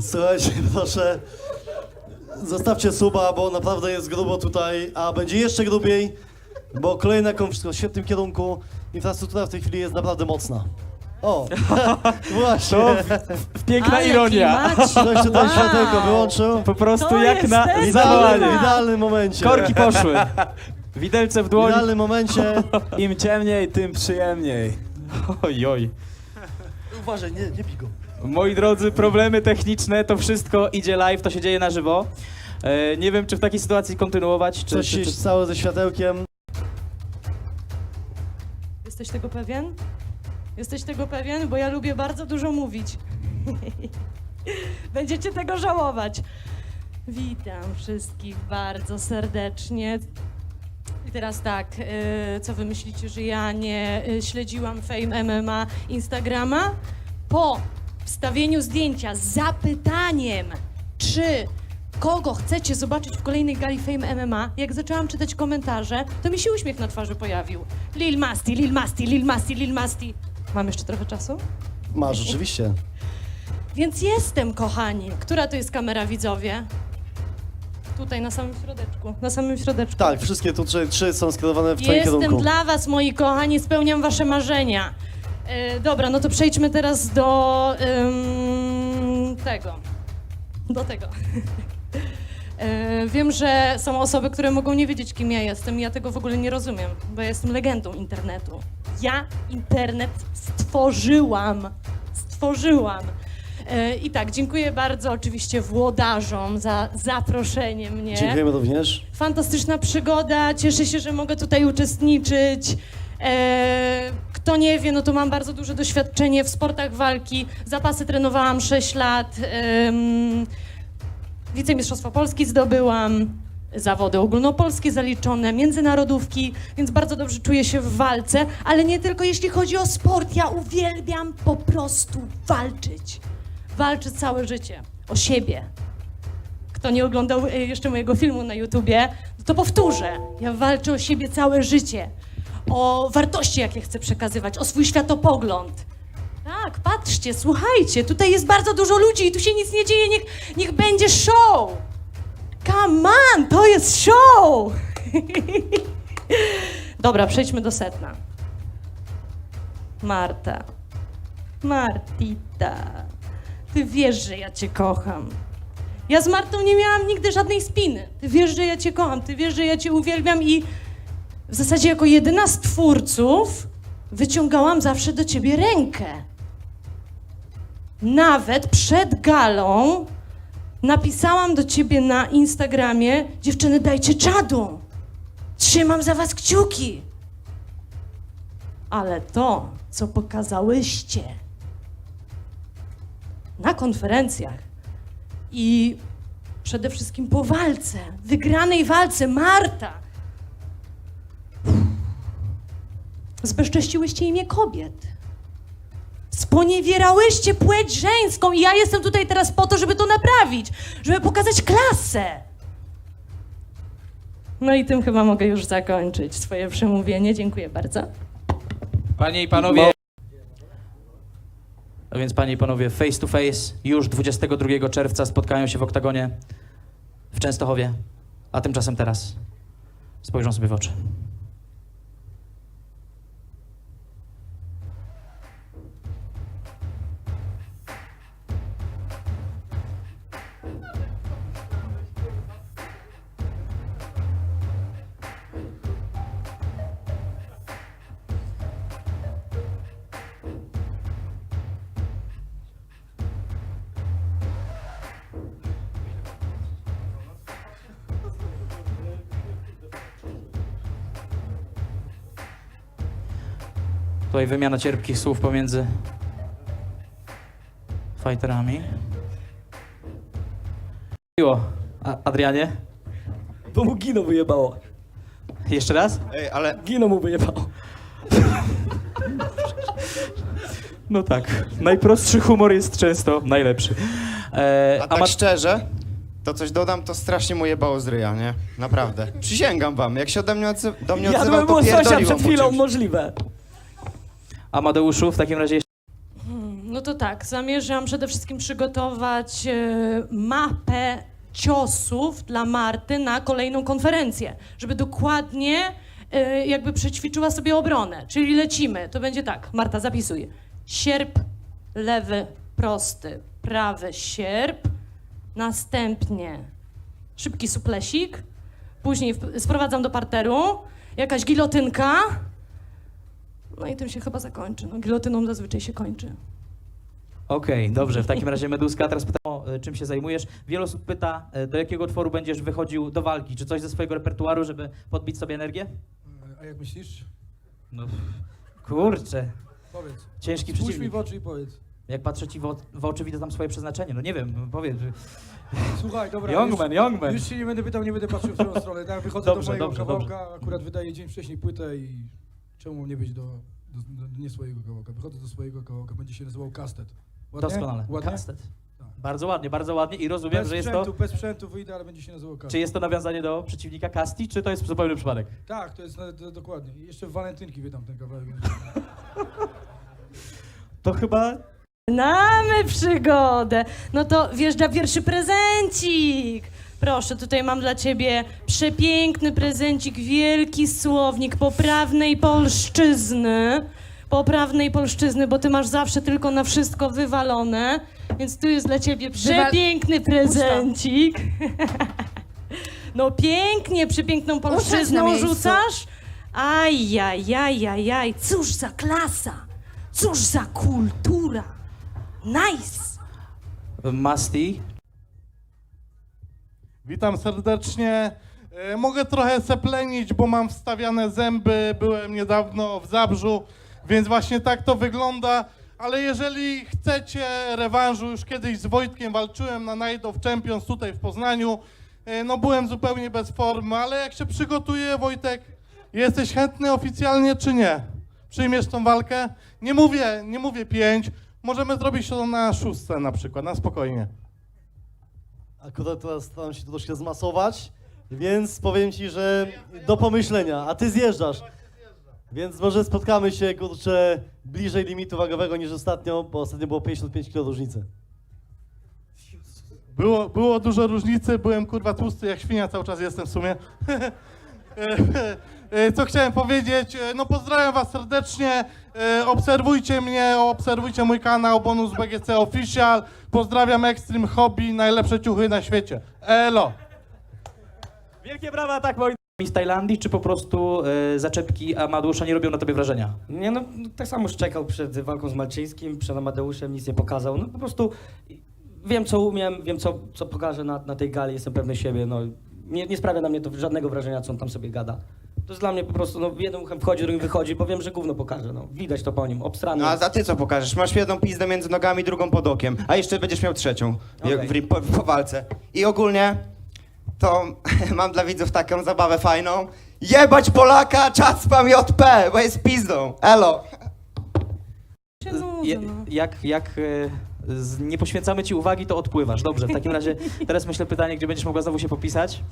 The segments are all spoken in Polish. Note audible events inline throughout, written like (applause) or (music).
Słuchajcie, proszę, zostawcie suba, bo naprawdę jest grubo tutaj, a będzie jeszcze grubiej, bo kolejna wszystko w świetnym kierunku. Infrastruktura w tej chwili jest naprawdę mocna. O, (laughs) właśnie. Piękna Ale ironia. Ktoś tutaj Wow. światełko wyłączył. Po prostu To jak jest na ten W zawołanie. idealnym momencie. Korki poszły. (laughs) Widelce w W dłoń. idealnym momencie. (laughs) Im ciemniej, tym przyjemniej. Oj, oj. Uważaj, nie, nie bij go. Moi drodzy, problemy techniczne, to wszystko idzie live, to się dzieje na żywo. E, nie wiem, czy w takiej sytuacji kontynuować, czy... Coś czy, czy... się stało ze światełkiem. Jesteś tego pewien? Jesteś tego pewien? Bo ja lubię bardzo dużo mówić. (laughs) Będziecie tego żałować. Witam wszystkich bardzo serdecznie. I teraz tak, y, co wy myślicie, że ja nie y, śledziłam Fame MMA Instagrama? Po wstawieniu zdjęcia z zapytaniem, czy kogo chcecie zobaczyć w kolejnej gali Fame MMA, jak zaczęłam czytać komentarze, to mi się uśmiech na twarzy pojawił. Lil Masti, Lil Masti, Lil Masti, Lil Masti. Mam jeszcze trochę czasu? Masz, rzeczywiście. Więc jestem, kochani. Która to jest kamera, widzowie? Tutaj, na samym środeczku. Na samym środeczku. Tak, wszystkie tu trzy, trzy są skierowane w twoim Jestem kierunku. dla was, moi kochani, spełniam wasze marzenia. E, dobra, no to przejdźmy teraz do ym, tego. Do tego. (laughs) E, wiem, że są osoby, które mogą nie wiedzieć, kim ja jestem. Ja tego w ogóle nie rozumiem, bo ja jestem legendą internetu. Ja internet stworzyłam. Stworzyłam. E, I tak, dziękuję bardzo oczywiście włodarzom za zaproszenie mnie. Dziękujemy również. Fantastyczna przygoda, cieszę się, że mogę tutaj uczestniczyć. E, kto nie wie, no to mam bardzo duże doświadczenie w sportach walki. Zapasy trenowałam 6 lat. em, Wicemistrzostwo Polski zdobyłam. Zawody ogólnopolskie zaliczone, międzynarodówki, więc bardzo dobrze czuję się w walce, ale nie tylko jeśli chodzi o sport. Ja uwielbiam po prostu walczyć. Walczę całe życie o siebie, kto nie oglądał e, jeszcze mojego filmu na YouTubie, to powtórzę. Ja walczę o siebie całe życie. O wartości, jakie chcę przekazywać, o swój światopogląd. Tak, patrzcie, słuchajcie, tutaj jest bardzo dużo ludzi i tu się nic nie dzieje, niech, niech będzie show. Come on, to jest show! (laughs) Dobra, przejdźmy do setna. Marta. Martita. Ty wiesz, że ja cię kocham. Ja z Martą nie miałam nigdy żadnej spiny. Ty wiesz, że ja cię kocham, ty wiesz, że ja cię uwielbiam i w zasadzie jako jedyna z twórców wyciągałam zawsze do ciebie rękę. Nawet przed galą napisałam do ciebie na Instagramie: Dziewczyny, dajcie czadu. Trzymam za was kciuki. Ale to, co pokazałyście na konferencjach, i przede wszystkim po walce, wygranej walce Marta. Zbezcześciłyście imię kobiet. Sponiewierałyście płeć żeńską i ja jestem tutaj teraz po to, żeby to naprawić, żeby pokazać klasę. No i tym chyba mogę już zakończyć swoje przemówienie. Dziękuję bardzo. Panie i panowie... A więc panie i panowie, face to face już 22 czerwca spotkają się w oktagonie w Częstochowie, a tymczasem teraz spojrzą sobie w oczy. Tutaj wymiana cierpkich słów pomiędzy fighterami. Miło. A Adrianie? Bo mu gino wyjebało. Jeszcze raz? Ej, ale Gino mu wyjebało. (laughs) No tak. Najprostszy humor jest często najlepszy. E, a tak szczerze, to coś dodam, to strasznie mu jebało z ryja, nie? Naprawdę. Przysięgam wam, jak się ode mnie, odzy- do mnie odzywał, Jadłem to łososia pierdoliło przed mu chwilą, czymś. możliwe. Amadeuszu, w takim razie No No to tak, zamierzam przede wszystkim przygotować e, mapę ciosów dla Marty na kolejną konferencję, żeby dokładnie e, jakby przećwiczyła sobie obronę. Czyli lecimy. To będzie tak, Marta, zapisuj. Sierp, lewy, prosty, prawy sierp, następnie szybki suplesik, później sprowadzam do parteru, jakaś gilotynka, no i tym się chyba zakończy. No, gilotyną zazwyczaj się kończy. Okej, dobrze. W takim razie Meduska, teraz pytam, o, e, czym się zajmujesz. Wiele osób pyta, e, do jakiego utworu będziesz wychodził do walki? Czy coś ze swojego repertuaru, żeby podbić sobie energię? A jak myślisz? No, kurczę, Powiedz. ciężki Spójrz mi przeciwnik. w oczy i powiedz. Jak patrzę ci w, o- w oczy, widzę tam swoje przeznaczenie. No nie wiem, powiedz. Słuchaj, dobra. Youngman, już, youngman. Już się nie będę pytał, nie będę patrzył w twoją stronę. Tak, wychodzę Dobrze, do mojego dobrze, kawałka, akurat wydaję dzień wcześniej płytę i czemu nie być do, do, do nie swojego kawałka. Wychodzę do swojego kawałka, będzie się nazywał Kastet. Ładnie? Doskonale. Ładnie? Kastet. Tak. Bardzo ładnie, bardzo ładnie i rozumiem, Bez że jest sprzętu, to... bez sprzętu wyjdę, ale będzie się nazywał Kastet. Czy jest to nawiązanie do przeciwnika Kasti, czy to jest zupełny przypadek? Tak, to jest na, to, dokładnie. I jeszcze w walentynki wydam ten kawałek. (laughs) To chyba... Mamy przygodę. No to wjeżdża pierwszy prezencik. Proszę, tutaj mam dla ciebie przepiękny prezencik, wielki słownik poprawnej polszczyzny. Poprawnej polszczyzny, bo ty masz zawsze tylko na wszystko wywalone. Więc tu jest dla ciebie przepiękny prezencik. (laughs) No pięknie, przepiękną polszczyzną rzucasz. Ajajajajaj, cóż za klasa, cóż za kultura. Nice. Masti. Witam serdecznie. E, Mogę trochę seplenić, bo mam wstawiane zęby. Byłem niedawno w Zabrzu, więc właśnie tak to wygląda. Ale jeżeli chcecie rewanżu, już kiedyś z Wojtkiem walczyłem na Night of Champions tutaj w Poznaniu. E, No byłem zupełnie bez formy, ale jak się przygotuję, Wojtek, jesteś chętny oficjalnie czy nie? Przyjmiesz tą walkę? Nie mówię, nie mówię pięć. Możemy zrobić to na szóstce na przykład, na spokojnie. Akurat teraz staram się to troszkę zmasować, więc powiem ci, że do pomyślenia. A ty zjeżdżasz. Więc może spotkamy się, kurczę, bliżej limitu wagowego niż ostatnio, bo ostatnio było 55 kg różnicy. Było, było dużo różnicy, byłem kurwa tłusty jak świnia, cały czas jestem w sumie. (laughs) E, Co chciałem powiedzieć? E, No pozdrawiam was serdecznie, E, obserwujcie mnie, obserwujcie mój kanał Bonus BGC Official, pozdrawiam Extreme Hobby, najlepsze ciuchy na świecie. Elo! Wielkie brawa, tak moi z Tajlandii, czy po prostu e, zaczepki Amadeusza nie robią na tobie wrażenia? Nie no, tak samo szczekał przed walką z Malczyńskim, przed Amadeuszem, nic nie pokazał. No po prostu wiem, co umiem, wiem, co, co pokażę na, na tej gali, jestem pewny siebie, no. Nie, nie sprawia na mnie to żadnego wrażenia, co on tam sobie gada. To jest dla mnie po prostu, no jednym uchem wchodzi, drugim wychodzi, bo wiem, że gówno pokaże, no. Widać to po nim, obstrany. No a za ty co pokażesz? Masz jedną pizdę między nogami, drugą pod okiem, a jeszcze będziesz miał trzecią jak Okej. w, ri- po, po walce. I ogólnie to (laughs) mam dla widzów taką zabawę fajną. Jebać Polaka, czas spam JP, bo jest pizdą. Elo! Się nudzę, Je, no. jak jak e, z, nie poświęcamy ci uwagi, to odpływasz. Dobrze, w takim razie teraz myślę pytanie, gdzie będziesz mogła znowu się popisać.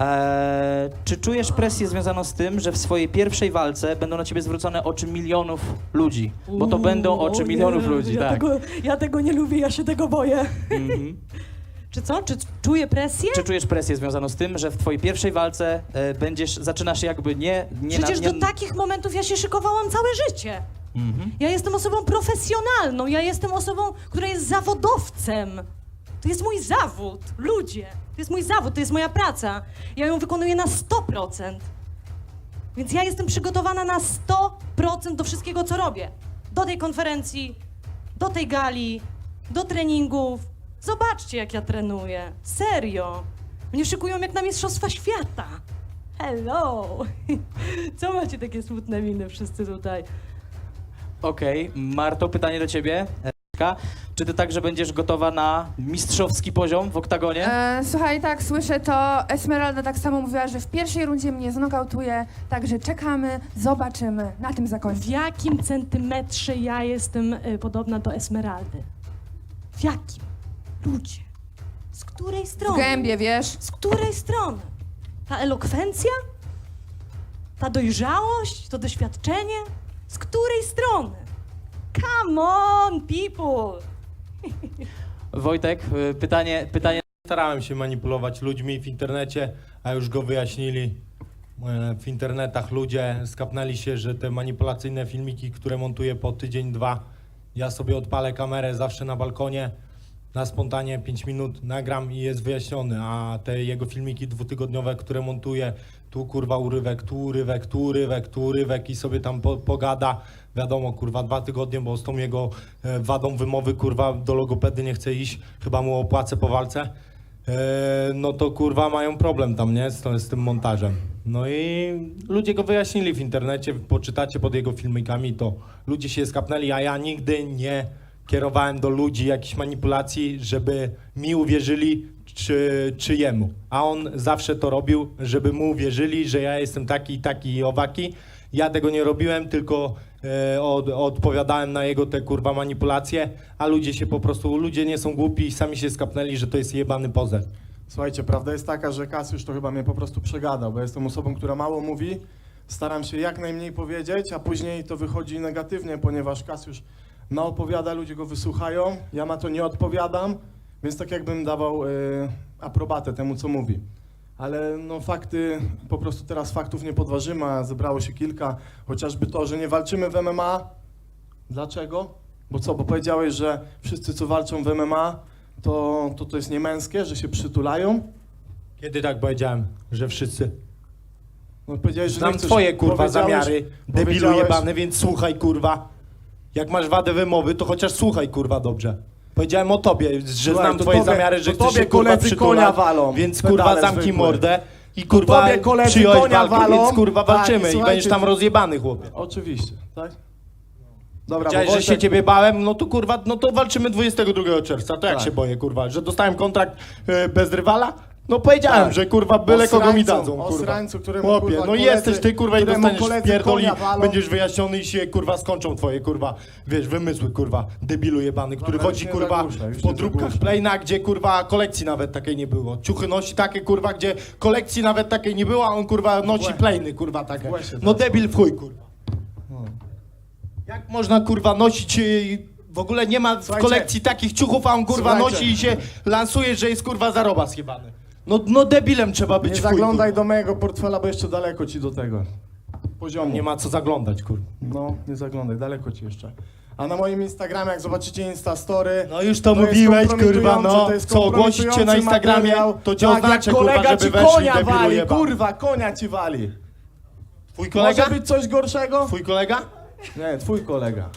E, czy czujesz presję związaną z tym, że w swojej pierwszej walce będą na ciebie zwrócone oczy milionów ludzi? Bo to Uuu, będą o oczy nie, milionów ludzi, ja tak. Tego, ja tego nie lubię, ja się tego boję. Mhm. Czy co? Czy czuję presję? Czy czujesz presję związaną z tym, że w twojej pierwszej walce e, będziesz, zaczynasz jakby nie... nie Przecież na, nie... do takich momentów ja się szykowałam całe życie. Mhm. Ja jestem osobą profesjonalną, ja jestem osobą, która jest zawodowcem. To jest mój zawód, ludzie. To jest mój zawód, to jest moja praca. Ja ją wykonuję na 100%. Więc ja jestem przygotowana na 100% do wszystkiego, co robię. Do tej konferencji, do tej gali, do treningów. Zobaczcie, jak ja trenuję. Serio. Mnie szykują jak na Mistrzostwa Świata. Hello! (laughs) Co macie takie smutne miny wszyscy tutaj? Okej, Marto, pytanie do ciebie. Czy ty także będziesz gotowa na mistrzowski poziom w oktagonie? E, słuchaj, tak, słyszę to. Esmeralda tak samo mówiła, że w pierwszej rundzie mnie znokautuje, także czekamy, zobaczymy. Na tym zakończę. W jakim centymetrze ja jestem y, podobna do Esmeraldy? W jakim? Ludzie. Z której W strony? gębie, wiesz? Z której strony? Ta elokwencja? Ta dojrzałość? To doświadczenie? Z której strony? Come on, people! Wojtek, y, pytanie, pytanie Starałem się manipulować ludźmi w internecie, a już go wyjaśnili. E, W internetach ludzie skapnęli się, że te manipulacyjne filmiki, które montuję po tydzień, dwa, ja sobie odpalę kamerę zawsze na balkonie, na spontanie 5 minut nagram i jest wyjaśniony, a te jego filmiki dwutygodniowe, które montuję, tu kurwa urywek, tu urywek, tu urywek, tu urywek i sobie tam po, pogada, wiadomo kurwa dwa tygodnie, bo z tą jego e, wadą wymowy kurwa do logopedy nie chce iść, chyba mu opłacę po walce. E, no to kurwa mają problem tam, nie? Z, z tym montażem. No i ludzie go wyjaśnili w internecie, poczytacie pod jego filmikami, to ludzie się skapnęli, a ja nigdy nie kierowałem do ludzi jakichś manipulacji, żeby mi uwierzyli czy, czy jemu. A on zawsze to robił, żeby mu uwierzyli, że ja jestem taki, taki i owaki. Ja tego nie robiłem, tylko e, od, odpowiadałem na jego te kurwa manipulacje, a ludzie się po prostu, ludzie nie są głupi i sami się skapnęli, że to jest jebany pozer. Słuchajcie, prawda jest taka, że Kasiusz to chyba mnie po prostu przegadał, bo jestem osobą, która mało mówi, staram się jak najmniej powiedzieć, a później to wychodzi negatywnie, ponieważ Kasiusz naopowiada, ludzie go wysłuchają, ja na to nie odpowiadam, więc tak jakbym dawał y, aprobatę temu, co mówi. Ale no fakty, po prostu teraz faktów nie podważymy, a zebrało się kilka, chociażby to, że nie walczymy w MMA. Dlaczego? Bo co, bo powiedziałeś, że wszyscy, co walczą w MMA, to, to to jest niemęskie, że się przytulają? Kiedy tak powiedziałem, że wszyscy? No powiedziałeś, że Znam nie chcesz, twoje kurwa powiedziałeś- zamiary, debilu powiedziałeś- jebany, więc słuchaj kurwa. Jak masz wadę wymowy, to chociaż słuchaj kurwa dobrze. Powiedziałem o tobie, że Słuchaj, znam to twoje tobie- zamiary, że to chcesz tobie się kurwa koledzy przytulać, konia walą, więc pedale kurwa zamknij zwykłe. mordę i kurwa tobie koledzy przyjąłeś konia walkę, walą, więc kurwa tak, walczymy i i słuchajcie, będziesz tam rozjebany chłopie. Oczywiście, tak? Dobra, bo że się ciebie bałem, no to kurwa, no to walczymy 22 czerwca, to jak Tak. się boję kurwa, że dostałem kontrakt e, bez rywala? No powiedziałem, Tak. że kurwa byle kogo mi Osrańcu- dadzą, kurwa. osrańcu, któremu, Chłopie, kurwa, no koledzy- jesteś ty kurwa i któremu dostaniesz koledzy pierdoli, konia walą. będziesz wyjaśniony i się kurwa skończą twoje kurwa, wiesz, wymysły kurwa, debilu jebany, który Dobra, już chodzi nie kurwa zagłuszaj, już w nie podróbkach zagłuszaj. Gdzie kurwa kolekcji nawet takiej nie było. Ciuchy nosi takie kurwa, gdzie kolekcji nawet takiej nie było, a on kurwa nosi Łe. Plejny kurwa takie. Się No teraz debil w chuj kurwa. Jak można kurwa nosić y, w ogóle nie ma w Słuchajcie. kolekcji takich ciuchów, a on kurwa Słuchajcie. nosi i się lansuje, że jest kurwa zaroba schybany. No, no debilem trzeba być Nie w chuj, zaglądaj kurwa. do mojego portfela, bo jeszcze daleko ci do tego poziomu. Nie ma co zaglądać kurwa. No, nie zaglądaj, daleko ci jeszcze. A na moim Instagramie, jak zobaczycie Instastory... No już to, jest mówiłeś kurwa, no. to jest Co ogłosić cię na Instagramie, materiał. to cię tak, oznaczę kurwa, kolega żeby ci weszli konia debilu wali, jebany. kurwa, konia ci wali. Twój kolega? Może być coś gorszego? Twój kolega? Nie, twój kolega.